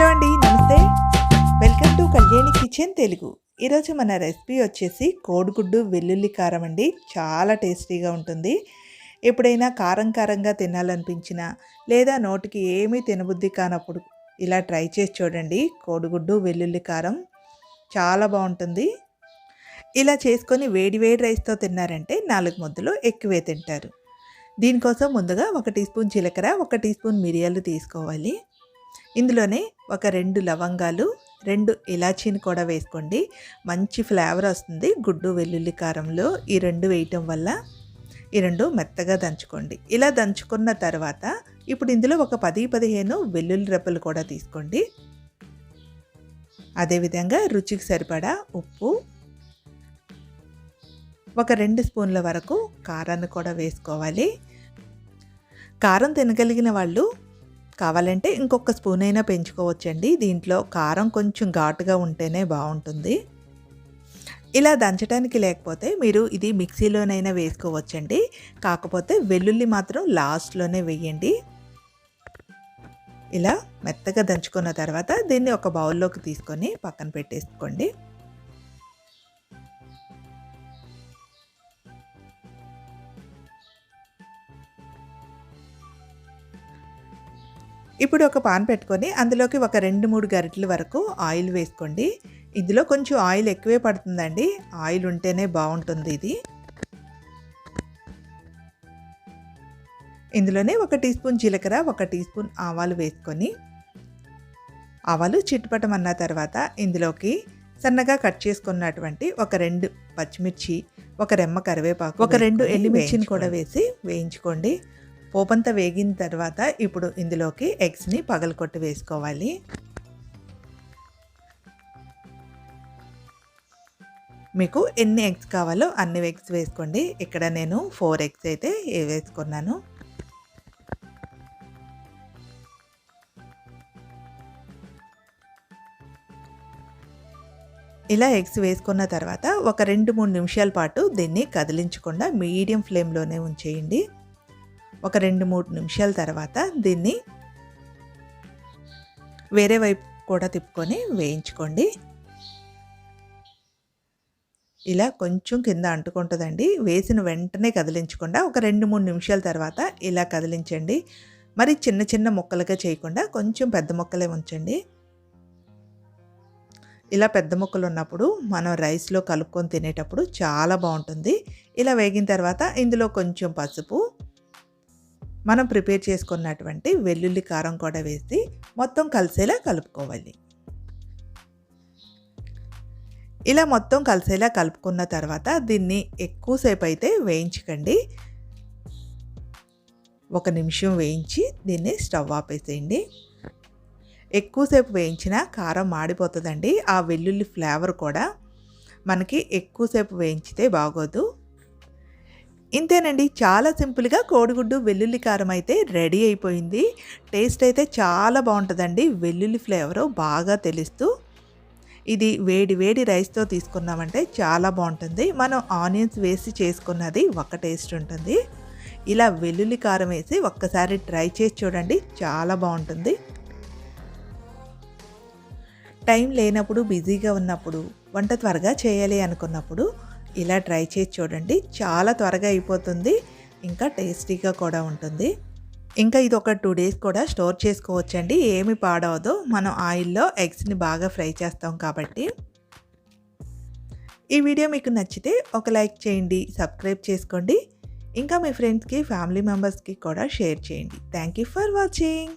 Hello అండి నమస్తే. Welcome to Kalyani kitchen Telugu. ఈరోజు మన రెసిపీ వచ్చేసి కోడిగుడ్డు వెల్లుల్లి కారం అండి. చాలా టేస్టీగా ఉంటుంది. ఎప్పుడైనా కారం కారంగా తినాలనిపించినా లేదా నోటికి ఏమీ తినబుద్ధి కానప్పుడు ఇలా ట్రై చేసి చూడండి. కోడిగుడ్డు వెల్లుల్లి కారం చాలా బాగుంటుంది. ఇలా చేసుకొని వేడి వేడి రైస్తో తిన్నారంటే నాలుగు ముద్దలు ఎక్కువే తింటారు. దీనికోసం ముందుగా ఒక టీ స్పూన్ జీలకర్ర ఒక టీ స్పూన్ మిరియాలు తీసుకోవాలి. ఇందులోనే ఒక రెండు లవంగాలు రెండు ఇలాచీని కూడా వేసుకోండి. మంచి ఫ్లేవర్ వస్తుంది. గుడ్డు వెల్లుల్లి కారంలో ఈ రెండు వేయటం వల్ల ఈ రెండు మెత్తగా దంచుకోండి. ఇలా దంచుకున్న తర్వాత ఇప్పుడు ఇందులో ఒక పది పదిహేను వెల్లుల్లి రెప్పలు కూడా తీసుకోండి. అదేవిధంగా రుచికి సరిపడా ఉప్పు ఒక రెండు స్పూన్ల వరకు కారాన్ని కూడా వేసుకోవాలి. కారం తినగలిగిన వాళ్ళు కావాలంటే ఇంకొక స్పూన్ అయినా పెంచుకోవచ్చండి. దీంట్లో కారం కొంచెం ఘాటుగా ఉంటేనే బాగుంటుంది. ఇలా దంచడానికి లేకపోతే మీరు ఇది మిక్సీలోనైనా వేసుకోవచ్చండి. కాకపోతే వెల్లుల్లి మాత్రం లాస్ట్లోనే వేయండి. ఇలా మెత్తగా దంచుకున్న తర్వాత దీన్ని ఒక బౌల్లోకి తీసుకొని పక్కన పెట్టేసుకోండి. ఇప్పుడు ఒక పాన్ పెట్టుకొని అందులోకి ఒక రెండు మూడు గరిటెల వరకు ఆయిల్ వేసుకోండి. ఇందులో కొంచెం ఆయిల్ ఎక్కువే పడుతుందండి. ఆయిల్ ఉంటేనే బాగుంటుంది ఇది. ఇందులోనే ఒక టీ స్పూన్ జీలకర్ర ఒక టీ స్పూన్ ఆవాలు వేసుకొని ఆవాలు చిట్టుపటం అన్న తర్వాత ఇందులోకి సన్నగా కట్ చేసుకున్నటువంటి ఒక రెండు పచ్చిమిర్చి ఒక రెమ్మ కరివేపాకు ఒక రెండు ఎండుమిర్చిని కూడా వేసి వేయించుకోండి. పోపంతా వేగిన తర్వాత ఇప్పుడు ఇందులోకి ఎగ్స్ని పగలకొట్టి వేసుకోవాలి. మీకు ఎన్ని ఎగ్స్ కావాలో అన్ని ఎగ్స్ వేసుకోండి. ఇక్కడ నేను ఫోర్ ఎగ్స్ అయితే వేసుకున్నాను. ఇలా ఎగ్స్ వేసుకున్న తర్వాత ఒక రెండు మూడు నిమిషాల పాటు దీన్ని కదిలించకుండా మీడియం ఫ్లేమ్లోనే ఉంచేయండి. ఒక రెండు మూడు నిమిషాల తర్వాత దీన్ని వేరే వైపు కూడా తిప్పుకొని వేయించుకోండి. ఇలా కొంచెం కింద అంటుకుంటుందండి. వేసిన వెంటనే కదిలించకుండా ఒక రెండు మూడు నిమిషాల తర్వాత ఇలా కదిలించండి. మరి చిన్న చిన్న ముక్కలుగా చేయకుండా కొంచెం పెద్ద ముక్కలే ఉంచండి. ఇలా పెద్ద ముక్కలు ఉన్నప్పుడు మనం రైస్లో కలుపుకొని తినేటప్పుడు చాలా బాగుంటుంది. ఇలా వేగిన తర్వాత ఇందులో కొంచెం పసుపు మనం ప్రిపేర్ చేసుకున్నటువంటి వెల్లుల్లి కారం కూడా వేసి మొత్తం కలిసేలా కలుపుకోవాలి. ఇలా మొత్తం కలిసేలా కలుపుకున్న తర్వాత దీన్ని ఎక్కువసేపు అయితే వేయించకండి. ఒక నిమిషం వేయించి దీన్ని స్టవ్ ఆపేసేయండి. ఎక్కువసేపు వేయించిన కారం మాడిపోతుందండి. ఆ వెల్లుల్లి ఫ్లేవర్ కూడా మనకి ఎక్కువసేపు వేయించితే బాగోదు. ఇంతేనండి. చాలా సింపుల్గా కోడిగుడ్డు వెల్లుల్లి కారం అయితే రెడీ అయిపోయింది. టేస్ట్ అయితే చాలా బాగుంటుందండి. వెల్లుల్లి ఫ్లేవరు బాగా తెలుస్తూ ఇది వేడి వేడి రైస్తో తీసుకున్నామంటే చాలా బాగుంటుంది. మనం ఆనియన్స్ వేసి చేసుకున్నది ఒక టేస్ట్ ఉంటుంది. ఇలా వెల్లుల్లి కారం వేసి ఒక్కసారి ట్రై చేసి చూడండి. చాలా బాగుంటుంది. టైం లేనప్పుడు బిజీగా ఉన్నప్పుడు వంట త్వరగా చేయాలి అనుకున్నప్పుడు ఇలా ట్రై చేసి చూడండి. చాలా త్వరగా అయిపోతుంది. ఇంకా టేస్టీగా కూడా ఉంటుంది. ఇంకా ఇది ఒక టూ డేస్ కూడా స్టోర్ చేసుకోవచ్చండి. ఏమి పాడవదు. మనం ఆయిల్లో ఎగ్స్ని బాగా ఫ్రై చేస్తాం కాబట్టి. ఈ వీడియో మీకు నచ్చితే ఒక లైక్ చేయండి సబ్స్క్రైబ్ చేసుకోండి. ఇంకా మీ ఫ్రెండ్స్కి ఫ్యామిలీ మెంబర్స్కి కూడా షేర్ చేయండి. Thank you for watching.